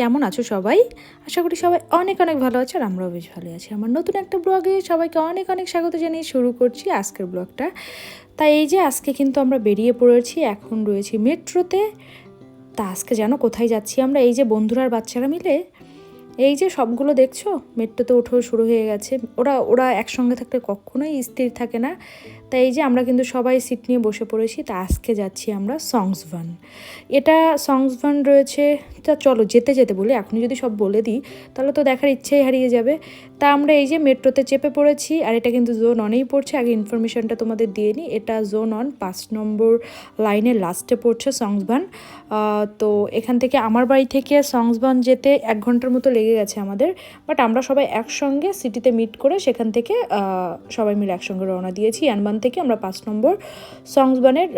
কেমন আছো সবাই? আশা করি সবাই অনেক অনেক ভালো আছে আর আমরাও বেশ ভালো আছি। আমার নতুন একটা ব্লগে সবাইকে অনেক অনেক স্বাগত জানিয়ে শুরু করছি আজকের ব্লগটা। তাই এই যে আজকে কিন্তু আমরা বেরিয়ে পড়েছি, এখন রয়েছি মেট্রোতে। তা আজকে জানো কোথায় যাচ্ছি আমরা? এই যে বন্ধুরা বাচ্চারা মিলে, এই যে সবগুলো দেখছ? মেট্রোতে ওঠো শুরু হয়ে গেছে। ওরা ওরা একসঙ্গে থাকলে কখনোই স্থির থাকে না। তাই এই যে আমরা কিন্তু সবাই সিট নিয়ে বসে পড়েছি, তা আজকে যাচ্ছি আমরা সংসভান এটা সংসভান রয়েছে, তা চলো যেতে যেতে বলি, এখনই যদি সব বলে দিই, তাহলে তো দেখার ইচ্ছেই হারিয়ে যাবে। তা আমরা এই যে মেট্রোতে চেপে পড়েছি, আর এটা কিন্তু জোন অনেই পড়ছে, আগে ইনফরমেশনটা তোমাদের দিয়ে নিই, এটা জোন অন পাঁচ নম্বর লাইনের লাস্টে পড়ছে সংসভান তো এখান থেকে আমার বাড়ি থেকে সংসভান যেতে এক ঘণ্টার মতো লেগে গেছে আমাদের বাট আমরা সবাই একসঙ্গে সিটিতে মিট করে সেখান থেকে সবাই মিলে একসঙ্গে রওনা দিয়েছি ইয়ানবান থেকে আমরা পাঁচ নম্বর সংসবানের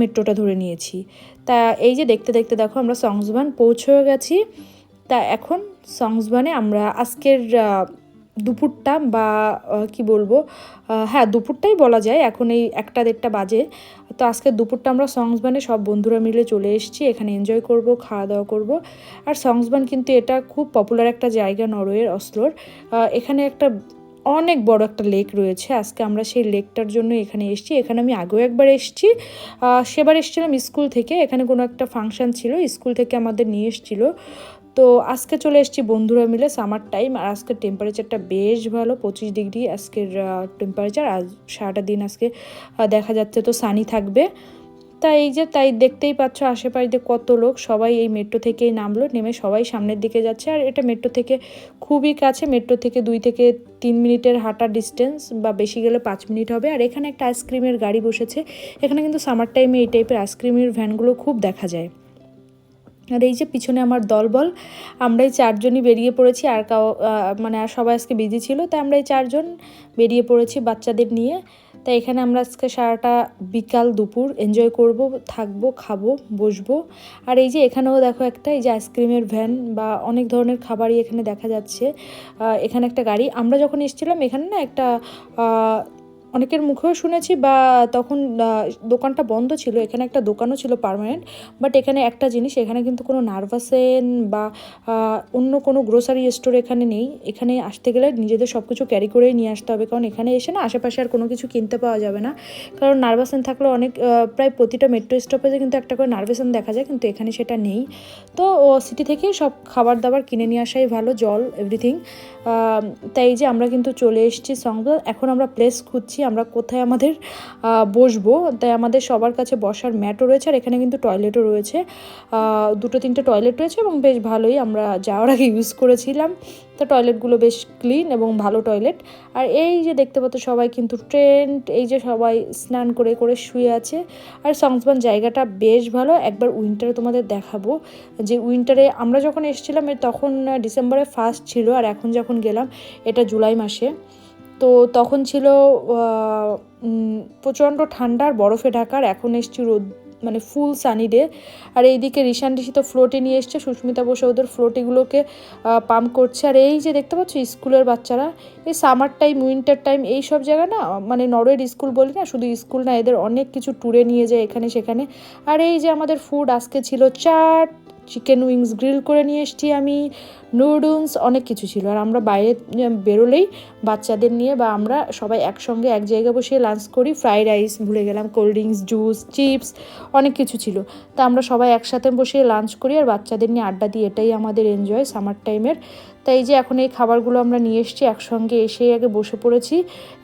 মেট্রোটা ধরে নিয়েছি। তা এই যে দেখতে দেখতে দেখো আমরা সংসবান পৌঁছেও গেছি। তা এখন সংসবানে আমরা আজকের দুপুরটা বা কি বলব হ্যাঁ দুপুরটাই বলা যায়। এখন এই একটা দেড়টা বাজে। তো আজকে দুপুরটা আমরা সংসবানে সব বন্ধুরা মিলে চলে এসেছি। এখানে এনজয় করব, খাওয়া দাওয়া করব। আর সংসবান কিন্তু এটা খুব পপুলার একটা জায়গা নরওয়ের অস্ত্রর এখানে একটা অনেক বড় একটা লেক রয়েছে। আজকে আমরা সেই লেকটার জন্য এখানে এসেছি। এখানে আমি আগেও একবার এসেছি। সেবার এসেছিলাম স্কুল থেকে। এখানে কোনো একটা ফাংশন ছিল স্কুল থেকে আমাদের নিয়ে এসেছিল। তো আজকে চলে এসেছি বন্ধুরা মিলে সামার টাইম আর আজকের টেম্পারেচারটা বেশ ভালো, পঁচিশ ডিগ্রি আজকের টেম্পারেচার আজ সারাটা দিন আজকে দেখা যাচ্ছে তো সানি থাকবে। তাই এই যে, তাই দেখতেই পাচ্ছ আশেপাশে কত লোক সবাই এই মেট্রো থেকেই নামলো, নেমে সবাই সামনের দিকে যাচ্ছে। আর এটা মেট্রো থেকে খুবই কাছে, মেট্রো থেকে দুই থেকে তিন মিনিটের হাঁটা ডিস্টেন্স বা বেশি গেলে পাঁচ মিনিট হবে। আর এখানে একটা আইসক্রিমের গাড়ি বসেছে। এখানে কিন্তু সামার টাইমে এই টাইপের আইসক্রিমের ভ্যানগুলো খুব দেখা যায়। আর এই যে পিছনে আমার দলবল আমরা এই চারজনই বেরিয়ে পড়েছি আর কাউ মানে আর সবাই আজকে বিজি ছিল, তাই আমরা এই চারজন বেরিয়ে পড়েছি বাচ্চাদের নিয়ে। তাই এখানে আমরা আজকে সারাটা বিকাল দুপুর এনজয় করব, থাকব, খাব, বসবো। আর এই যে এখানেও দেখো একটা, এই যে আইসক্রিমের ভ্যান বা অনেক ধরনের খাবারই এখানে দেখা যাচ্ছে। এখানে একটা গাড়ি, আমরা যখন এসেছিলাম এখানে না একটা অনেকের মুখেও শুনেছি বা তখন দোকানটা বন্ধ ছিল, এখানে একটা দোকানও ছিল পার্মানেন্ট বাট এখানে একটা জিনিস, এখানে কিন্তু কোনো নার্ভাসেন বা অন্য কোনো গ্রোসারি স্টোর এখানে নেই। এখানে আসতে গেলে নিজেদের সব কিছু ক্যারি করেই নিয়ে আসতে হবে, কারণ এখানে এসে না আশেপাশে আর কোনো কিছু কিনতে পাওয়া যাবে না। কারণ নার্ভাসেন থাকলে অনেক প্রায় প্রতিটা মেট্রো স্টপেজে কিন্তু একটা করে নার্ভাসেন দেখা যায়, কিন্তু এখানে সেটা নেই। তো সিটি থেকেই সব খাবার দাবার কিনে নিয়ে আসাই ভালো, জল এভরিথিং তাই যে আমরা কিন্তু চলে এসেছি সঙ্গে এখন আমরা প্লেস খুঁজছি আমরা কোথায় আমাদের বসবো। তাই আমাদের সবার কাছে বসার ম্যাটও রয়েছে আর এখানে কিন্তু টয়লেটও রয়েছে। দুটো তিনটে টয়লেট রয়েছে এবং বেশ ভালোই আমরা যাওয়ার আগে ইউজ করেছিলাম। তো টয়লেটগুলো বেশ ক্লিন এবং ভালো টয়লেট। আর এই যে দেখতে পাচ্ছ সবাই কিন্তু ট্রেন্ড এই যে সবাই স্নান করে করে শুয়ে আছে। আর সংসবান জায়গাটা বেশ ভালো। একবার উইন্টারে তোমাদের দেখাবো যে উইন্টারে আমরা যখন এসেছিলাম তখন ডিসেম্বরে ফার্স্ট ছিল। আর এখন যখন গেলাম, এটা জুলাই মাসে। তো তখন ছিল প্রচণ্ড ঠান্ডার বরফে ঢাকার এখন এসছি রোদ মানে ফুল সানি ডে আর এইদিকে রিশান ঋষি তো ফ্লোটে নিয়ে এসছে, সুস্মিতা বসে ওদের ফ্লোটিগুলোকে পাম্প করছে আর এই যে দেখতে পাচ্ছ স্কুলের বাচ্চারা, এই সামার টাইম উইন্টার টাইম এই সব জায়গা না মানে নরওয়ের স্কুল বলি না, শুধু স্কুল না, এদের অনেক কিছু ট্যুরে নিয়ে যায় এখানে সেখানে। আর এই যে আমাদের ফুড আজকে ছিল চাট চিকেন উইংস গ্রিল করে নিয়ে এসেছি আমি নুডলস অনেক কিছু ছিল। আর আমরা বাইরে বেরোলেই বাচ্চাদের নিয়ে বা আমরা সবাই একসঙ্গে এক জায়গায় বসে লাঞ্চ করি ফ্রাইড রাইস ভুলে গেলাম কোল্ড ড্রিঙ্কস জুস চিপস অনেক কিছু ছিল। তা আমরা সবাই একসাথে বসে লাঞ্চ করি আর বাচ্চাদের নিয়ে আড্ডা দিই, এটাই আমাদের এনজয় সামার টাইমের তাই যে এখন এই খাবারগুলো আমরা নিয়ে এসেছি, একসঙ্গে এসে আগে বসে পড়েছি,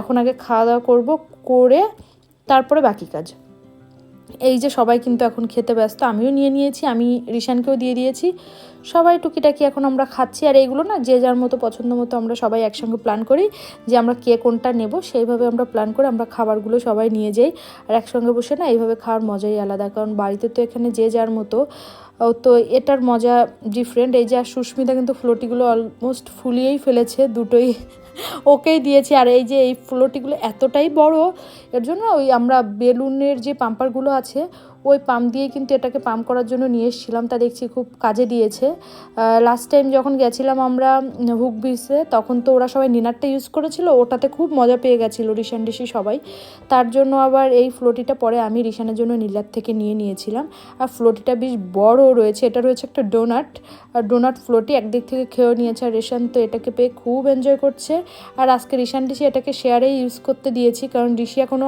এখন আগে খাওয়া দাওয়া করব, করে তারপরে বাকি কাজ। এই যে সবাই কিন্তু এখন খেতে ব্যস্ত, আমিও নিয়ে নিয়েছি, আমি রিশানকেও দিয়ে দিয়েছি। সবাই টুকিটাকি এখন আমরা খাচ্ছি, আর এইগুলো না যে যার মতো পছন্দ মতো আমরা সবাই একসঙ্গে প্ল্যান করি যে আমরা কে কোনটা নেব, সেইভাবে আমরা প্ল্যান করে আমরা খাবারগুলো সবাই নিয়ে যাই। আর একসঙ্গে বসে না এইভাবে খাওয়ার মজাই আলাদা, কারণ বাড়িতে তো এখানে যে যার মতো তো এটার মজা ডিফারেন্ট এই যে আর সুস্মিতা কিন্তু ফ্লোটিগুলো অলমোস্ট ফুলিয়েই ফেলেছে, দুটোই ওকেই দিয়েছি। আর এই যে এই ফ্লোটিগুলো এতটাই বড়, এর জন্য ওই আমরা বেলুনের যে পাম্পারগুলো আছে ওই পাম্প দিয়ে কিন্তু এটাকে পাম্প করার জন্য নিয়ে এসেছিলাম, তা দেখছি খুব কাজে দিয়েছে। লাস্ট টাইম যখন গেছিলাম আমরা হুক বিচে, তখন তো ওরা সবাই নিনারটা ইউজ করেছিল, ওটাতে খুব মজা পেয়ে গেছিল রিশান ডিসি সবাই। তার জন্য আবার এই ফ্লোটিটা পরে আমি রিশানের জন্য নীলার থেকে নিয়ে নিয়েছিলাম। আর ফ্লোটিটা বেশ বড় রয়েছে, এটা রয়েছে একটা ডোনাট আর ডোনাট ফ্লোটি একদিক থেকে খেয়েও নিয়েছে, আর রেশান তো এটাকে পেয়ে খুব এনজয় করছে। আর আজকে রিশান ডিসি এটাকে শেয়ারে ইউজ করতে দিয়েছি, কারণ ঋষি এখনও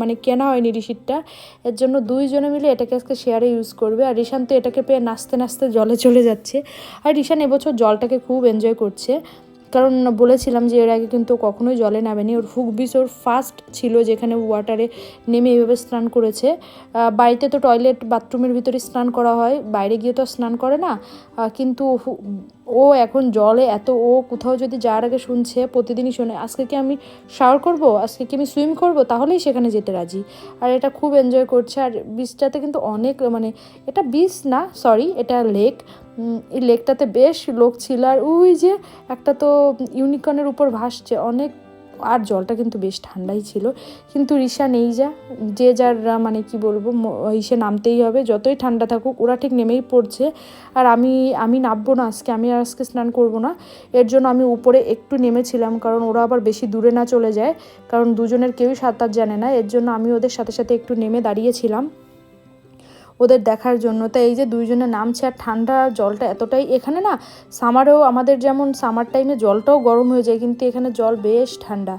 মানে কেনা হয়নি ঋষিরটা এর জন্য দুইজনে মিলে এটাকে আজকে শেয়ারে ইউজ করবে। আর ঋষান তো এটাকে পেয়ে নাচতে নাচতে জলে চলে যাচ্ছে। আর রিশান এবছর জলটাকে খুব এনজয় করছে। কারণ বলেছিলাম যে এর আগে কিন্তু কখনোই জলে নামেনি। ওর হুক বিচ ওর ফার্স্ট ছিল যেখানে ওয়াটারে নেমে এইভাবে স্নান করেছে। বাড়িতে তো টয়লেট বাথরুমের ভিতরে স্নান করা হয়, বাইরে গিয়ে তো স্নান করে না। কিন্তু ও এখন জলে এত, ও কোথাও যদি যাওয়ার আগে শুনছে, প্রতিদিনই শোনে, আজকে কি আমি শাওয়ার করব? আজকে কি আমি সুইম করব? তাহলেই সেখানে যেতে রাজি। আর এটা খুব এনজয় করছে। আর বিচটাতে কিন্তু অনেক মানে এটা বিচ না সরি এটা লেক এই লেকটাতে বেশ লোক ছিল আর ওই যে একটা তো ইউনিকর্নের উপর ভাসছে, অনেক আর জলটা কিন্তু বেশ ঠান্ডাই ছিল। কিন্তু রিসা নেই যা, যে যার মানে কি বলব ইসে নামতেই হবে, যতই ঠান্ডা থাকুক, ওরা ঠিক নেমেই পড়ছে। আর আমি আমি নামবো না আজকে, আমি আর আজকে স্নান করব না। এর জন্য আমি উপরে একটু নেমেছিলাম, কারণ ওরা আবার বেশি দূরে না চলে যায়, কারণ দুজনের কেউই সাঁতার জানে না। এর জন্য আমি ওদের সাথে সাথে একটু নেমে দাঁড়িয়েছিলাম। ওদের দেখার জন্য। তাই এই যে দুইজনের নামছে আর ঠান্ডা জলটা এতটাই, এখানে না সামারেও আমাদের যেমন সামার টাইমে জলটাও গরম হয়ে যায়, কিন্তু এখানে জল বেশ ঠান্ডা।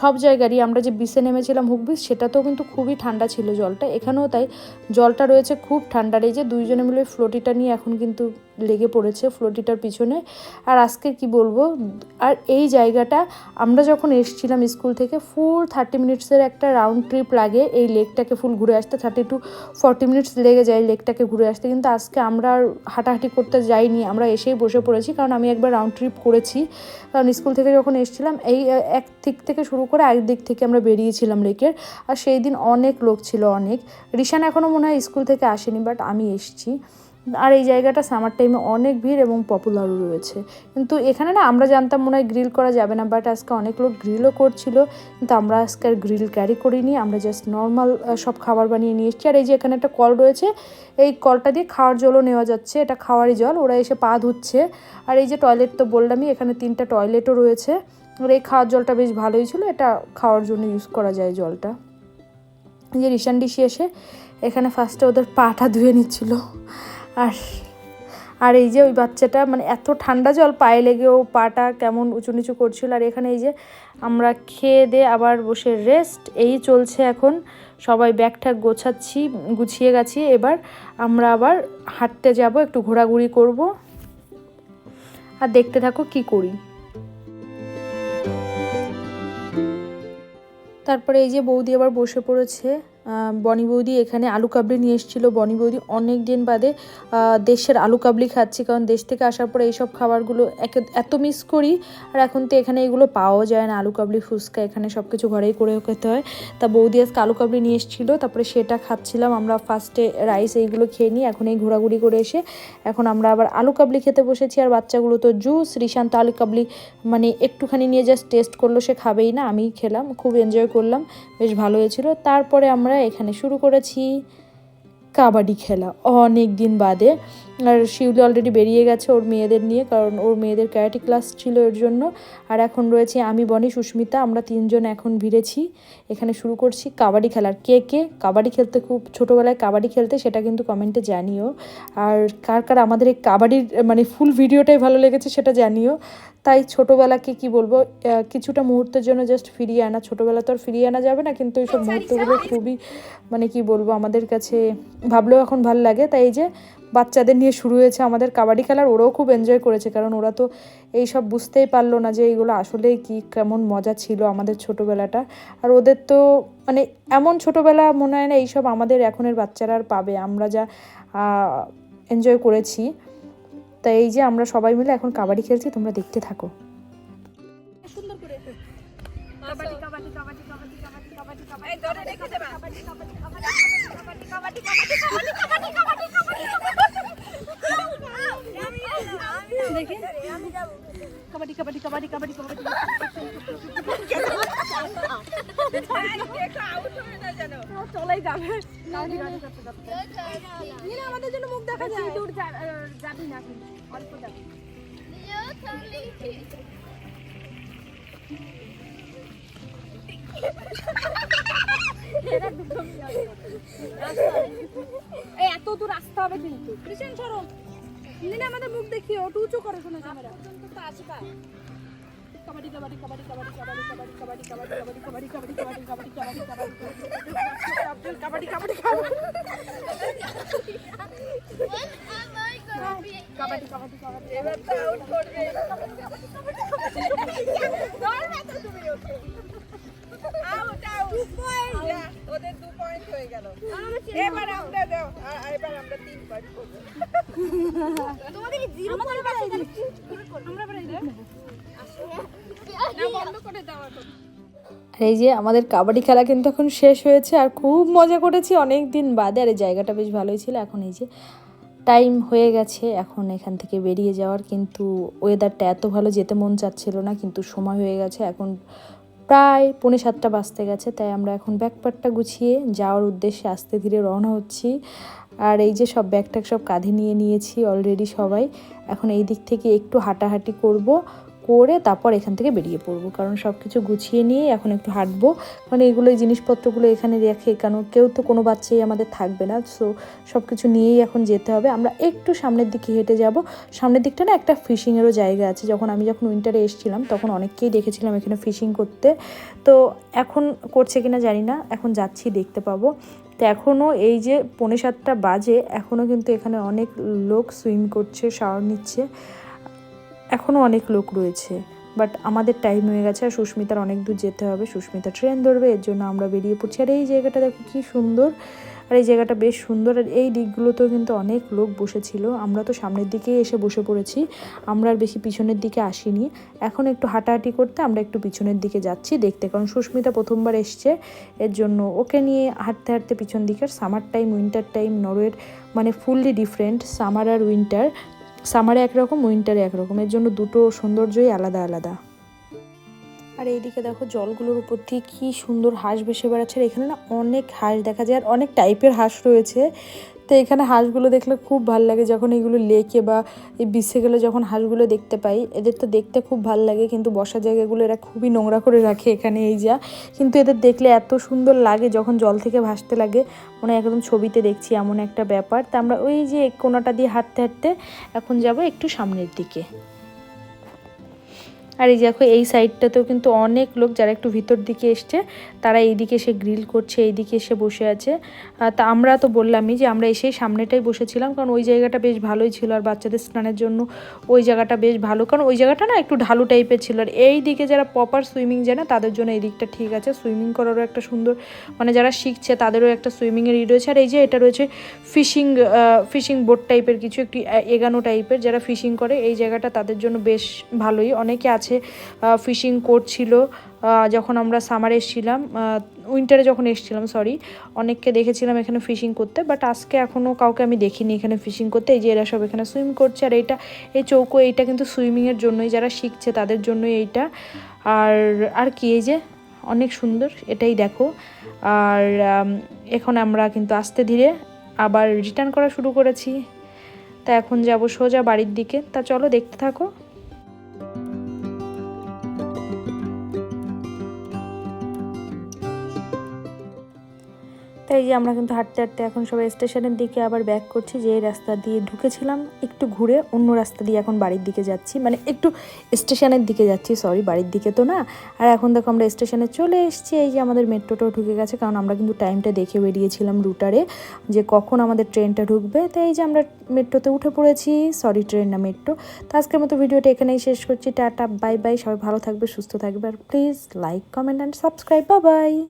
সব জায়গারই আমরা যে বিচে নেমেছিলাম হুক বিচ সেটাতেও কিন্তু খুবই ঠান্ডা ছিল জলটা। এখানেও তাই জলটা রয়েছে খুব ঠান্ডার এই যে দুইজনে মিলে ফ্লোটিটা নিয়ে এখন কিন্তু লেগে পড়েছে ফ্লোটিটার পিছনে। আর আজকে কি বলব, আর এই জায়গাটা আমরা যখন এসেছিলাম স্কুল থেকে ফুল থার্টি মিনিটসের একটা রাউন্ড ট্রিপ লাগে এই লেকটাকে ফুল ঘুরে আসতে। থার্টি টু ফর্টি মিনিটস লেগে যায় লেকটাকে ঘুরে আসতে। কিন্তু আজকে আমরা আর হাঁটাহাঁটি করতে যাইনি, আমরা এসেই বসে পড়েছি। কারণ আমি একবার রাউন্ড ট্রিপ করেছি। কারণ স্কুল থেকে যখন এসেছিলাম, এই এক থেকে শুরু করে আরেক দিক থেকে আমরা বেরিয়েছিলাম লেকের, আর সেই দিন অনেক লোক ছিল অনেক। রিশান এখনও মনে হয় স্কুল থেকে আসেনি বাট আমি এসেছি। আর এই জায়গাটা সামার টাইমে অনেক ভিড় এবং পপুলারও রয়েছে। কিন্তু এখানে না আমরা জানতাম মনে হয় গ্রিল করা যাবে না বাট আজকে অনেক লোক গ্রিলও করছিল। কিন্তু আমরা আজকে আর গ্রিল ক্যারি করিনি, আমরা জাস্ট নর্মাল সব খাবার বানিয়ে নিয়ে এসেছি। আর এই যে এখানে একটা কল রয়েছে, এই কলটা দিয়ে খাওয়ার জলও নেওয়া যাচ্ছে, এটা খাওয়ারই জল, ওরা এসে পা ধুচ্ছে। আর এই যে টয়লেট তো বললামই, এখানে তিনটা টয়লেটও রয়েছে। আর এই খাওয়ার জলটা বেশ ভালোই ছিল, এটা খাওয়ার জন্য ইউজ করা যায় জলটা। যে রিশান ডিশি এসে এখানে ফার্স্টে ওদের পাটা ধুয়ে নিচ্ছিল। আর আর এই যে ওই বাচ্চাটা মানে এত ঠান্ডা জল, পায়ে লেগে ও পাটা কেমন উঁচু নিচু করছিল। আর এখানে এই যে আমরা খেয়ে দিয়ে আবার বসে রেস্ট এই চলছে এখন। সবাই ব্যাগ ঠ্যাগ গোছাচ্ছি, গুছিয়ে গেছি। এবার আমরা আবার হাঁটতে যাব, একটু ঘোরাঘুরি করব। আর দেখতে থাকো কি করি। তারপরে এই যে বৌদি আবার বসে পড়েছে। বনি বৌদি এখানে আলু কাবলি নিয়ে এসেছিল। বনি বৌদি অনেক দিন বাদে দেশের আলু কাবলি খাচ্ছি। কারণ দেশ থেকে আসার পরে এইসব খাবারগুলো এত মিস করি। আর এখন তো এখানে এগুলো পাওয়াও যায় না। আলু কাবলি, ফুচকা এখানে সব কিছু ঘরেই করে খেতে হয়। তা বৌদি আজকে আলু কাবলি নিয়ে এসেছিল। তারপরে সেটা খাচ্ছিলাম। আমরা ফার্স্টে রাইস এইগুলো খেয়ে নিই এখন এই ঘোরাঘুরি করে এসে এখন আমরা আবার আলু কাবলি খেতে বসেছি। আর বাচ্চাগুলো তো জুস রিশান্ত আলু কাবলি মানে একটুখানি নিয়ে জাস্ট টেস্ট করল, সে খাবেই না। আমি খেলাম, খুব এনজয় করলাম। বেশ ভালো হয়েছিল। তারপরে আমরা এখানে শুরু করেছি কাবাডি খেলা। অনেক দিন বাদে। আর শিউলি অলরেডি বেরিয়ে গেছে ওর মেয়েদের নিয়ে, কারণ ওর মেয়েদের ক্যারাটি ক্লাস ছিল এর জন্য। আর এখন রয়েছে আমি, বনি, সুস্মিতা, আমরা তিনজন এখন ভিড়েছি। এখানে শুরু করছি কাবাডি খেলার কে কে? কাবাডি খেলতে খুব ছোটোবেলায় কাবাডি খেলতে, সেটা কিন্তু কমেন্টে জানিও। আর কার কার আমাদের এই কাবাডির মানে ফুল ভিডিওটাই ভালো লেগেছে সেটা জানিও। তাই ছোটোবেলাকে কি বলব কিছুটা মুহূর্তের জন্য জাস্ট ফিরিয়ে আনা। ছোটোবেলা তো আর ফিরিয়ে আনা যাবে না কিন্তু এইসব মুহূর্তগুলো খুবই মানে কি বলব আমাদের কাছে ভাবলেও এখন ভালো লাগে। তাই এই যে বাচ্চাদের নিয়ে শুরু হয়েছে আমাদের কাবাডি খেলার ওরাও খুব এনজয় করেছে কারণ ওরা তো এই সব বুঝতেই পারল না যে এইগুলো আসলেই কি কেমন মজা ছিল আমাদের ছোটোবেলাটা। আর ওদের তো মানে এমন ছোটোবেলা মনে হয় না এইসব আমাদের এখনের বাচ্চারা আর পাবে। আমরা যা এনজয় করেছি। তাই এই যে আমরা সবাই মিলে এখন কাবাডি খেলছি তোমরা দেখতে থাকো কাবাডি কাবাডি কাবাডি কাবাডি কাবাডি কাবাডি কাবাডি এই ধরে কাবাডি কাবাডি কাবাডি কাবাডি কাবাডি কাবাডি কাবাডি কাবাডি কাবাডি কাবাডি কাবাডি কাবাডি কাবাডি কাবাডি কাবাডি। আমাদের জন্য মুখ দেখা যায়। দূর যাবি না অল্প যাবি। এত দূর আসতে হবে কিন্তু। কৃষ্ণ সরম নিলে আমাদের মুখ দেখিও একটু উঁচু করে শোনো ক্যামেরা কাবাডি কাবাডি কাবাডি কাবাডি কাবাডি কাবাডি কাবাডি কাবাডি কাবাডি কাবাডি কাবাডি কাবাডি কাবাডি কাবাডি কাবাডি কাবাডি কাবাডি কাবাডি কাবাডি এবার তো আউট করবে আউট আউট আর এই যে আমাদের কাবাডি খেলা কিন্তু এখন শেষ হয়েছে আর খুব মজা করেছি, অনেক দিন বাদে। আর এই জায়গাটা বেশ ভালোই ছিল। এখন এই যে টাইম হয়ে গেছে, এখন এখান থেকে বেরিয়ে যাওয়ার। কিন্তু ওয়েদারটা এত ভালো যেতে মন চাচ্ছিল না, কিন্তু সময় হয়ে গেছে। এখন প্রায় পৌনে সাতটা বাজতে গেছে, তাই আমরা এখন ব্যাকপ্যাকটা গুছিয়ে যাওয়ার উদ্দেশ্যে আস্তে ধীরে রওনা হচ্ছি। আর এই যে সব ব্যাগ সব কাঁধে নিয়ে নিয়েছি অলরেডি সবাই। এখন এই দিক থেকে একটু হাঁটাহাঁটি করব। করে তারপর এখান থেকে বেরিয়ে পড়ব। কারণ সব কিছু গুছিয়ে নিয়ে এখন একটু হাঁটবো। কারণ এইগুলো এই জিনিসপত্রগুলো এখানে রেখে, কারণ কেউ তো কোনো বাচ্চাই আমাদের থাকবে না। সো সব কিছু নিয়েই এখন যেতে হবে। আমরা একটু সামনের দিকে হেঁটে যাব। সামনের দিকটা না একটা ফিশিংয়েরও জায়গা আছে। যখন আমি যখন উইন্টারে এসেছিলাম, তখন অনেককেই দেখেছিলাম এখানে ফিশিং করতে। তো এখন করছে কিনা জানি না। এখন যাচ্ছি, দেখতে পাবো। তো এখনও এই যে পৌনে সাতটা বাজে, এখনও কিন্তু এখানে অনেক লোক সুইম করছে শাওয়ার নিচ্ছে। এখনও অনেক লোক রয়েছে বাট আমাদের টাইম হয়ে গেছে আর সুস্মিতার অনেক দূর যেতে হবে। সুস্মিতা ট্রেন ধরবে, এর জন্য আমরা বেরিয়ে পড়ছি। আর এই জায়গাটা দেখো কী সুন্দর, আর এই জায়গাটা বেশ সুন্দর। আর এই দিকগুলোতেও কিন্তু অনেক লোক বসেছিল। আমরা তো সামনের দিকেই এসে বসে পড়েছি। আমরা আর বেশি পিছনের দিকে আসিনি। এখন একটু হাঁটাহাঁটি করতে আমরা একটু পিছনের দিকে যাচ্ছি দেখতে। কারণ সুস্মিতা প্রথমবার এসছে, এর জন্য ওকে নিয়ে হাঁটতে হাঁটতে পিছন দিকের সামার টাইম উইন্টার টাইম নরওয়ের মানে ফুললি ডিফারেন্ট সামার আর উইন্টার সামারে একরকম, উইন্টারে একরকম। এর জন্য দুটো সৌন্দর্যই আলাদা আলাদা। আর এইদিকে দেখো জলগুলোর উপর দিয়ে কী সুন্দর হাঁস ভেসে বেড়াচ্ছে। এখানে না অনেক হাঁস দেখা যায়, আর অনেক টাইপের হাঁস রয়েছে। তো এখানে হাঁসগুলো দেখলে খুব ভালো লাগে যখন এগুলো লেকে বা এই বিছে গেলে যখন হাঁসগুলো দেখতে পাই, এদের তো দেখতে খুব ভালো লাগে কিন্তু বসার জায়গাগুলো এরা খুবই নোংরা করে রাখে এখানে এই যা। কিন্তু এদের দেখলে এত সুন্দর লাগে যখন জল থেকে ভাসতে লাগে, মনে একদম ছবিতে দেখছি এমন একটা ব্যাপার। তা আমরা ওই যে কোনাটা দিয়ে হাঁটতে হাঁটতে এখন যাব একটু সামনের দিকে। আর এই দেখো, এই সাইডটাতেও কিন্তু অনেক লোক যারা একটু ভিতর দিকে এসছে, তারা এইদিকে এসে গ্রিল করছে, এইদিকে এসে বসে আছে। তা আমরা তো বললামই যে আমরা এসেই সামনেটাই বসেছিলাম, কারণ ওই জায়গাটা বেশ ভালোই ছিল আর বাচ্চাদের স্নানের জন্য ওই জায়গাটা বেশ ভালো। কারণ ওই জায়গাটা না একটু ঢালু টাইপের ছিল আর এই দিকে যারা প্রপার সুইমিং জানে তাদের জন্য এই দিকটা ঠিক আছে। সুইমিং করারও একটা সুন্দর মানে যারা শিখছে তাদেরও একটা সুইমিংয়ের ই রয়েছে। আর এই যে এটা রয়েছে ফিশিং ফিশিং বোট টাইপের কিছু একটু এগানো টাইপের যারা ফিশিং করে, এই জায়গাটা তাদের জন্য বেশ ভালোই। অনেকে আছে ফিশিং করছিল যখন আমরা সামারে এসেছিলাম উইন্টারে যখন এসেছিলাম সরি অনেককে দেখেছিলাম এখানে ফিশিং করতে বাট আজকে এখনও কাউকে আমি দেখিনি এখানে ফিশিং করতে, এই যে এরা সব এখানে সুইম করছে, আর এইটা এই চৌকো, এইটা কিন্তু সুইমিংয়ের জন্যই, যারা শিখছে তাদের জন্যই এইটা, আর আর কি, এই যে, অনেক সুন্দর, এটাই দেখো, আর এখন আমরা কিন্তু আস্তে ধীরে আবার রিটার্ন করা শুরু করেছি, তা এখন যাব সোজা বাড়ির দিকে, তা চলো দেখতে থাকো। তাই যে আমরা কিন্তু হাঁটতে হাঁটতে এখন সবাই স্টেশনের দিকে আবার ব্যাক করছি যে রাস্তা দিয়ে ঢুকেছিলাম, একটু ঘুরে অন্য রাস্তা দিয়ে এখন বাড়ির দিকে যাচ্ছি। মানে একটু স্টেশনের দিকে যাচ্ছি সরি বাড়ির দিকে তো না। আর এখন দেখো আমরা স্টেশনে চলে এসেছি, এই যে আমাদের মেট্রোটাও ঢুকে গেছে, কারণ আমরা কিন্তু টাইমটা দেখে বেরিয়েছিলাম রুটারে যে কখন আমাদের ট্রেনটা ঢুকবে। তাই এই যে আমরা মেট্রোতে উঠে পড়েছি সরি ট্রেন না মেট্রো। তো আজকের মতো ভিডিওটা এখানেই শেষ করছি, টাটা বাই বাই সবাই ভালো থাকবে, সুস্থ থাকবে, আর please like comment and subscribe bye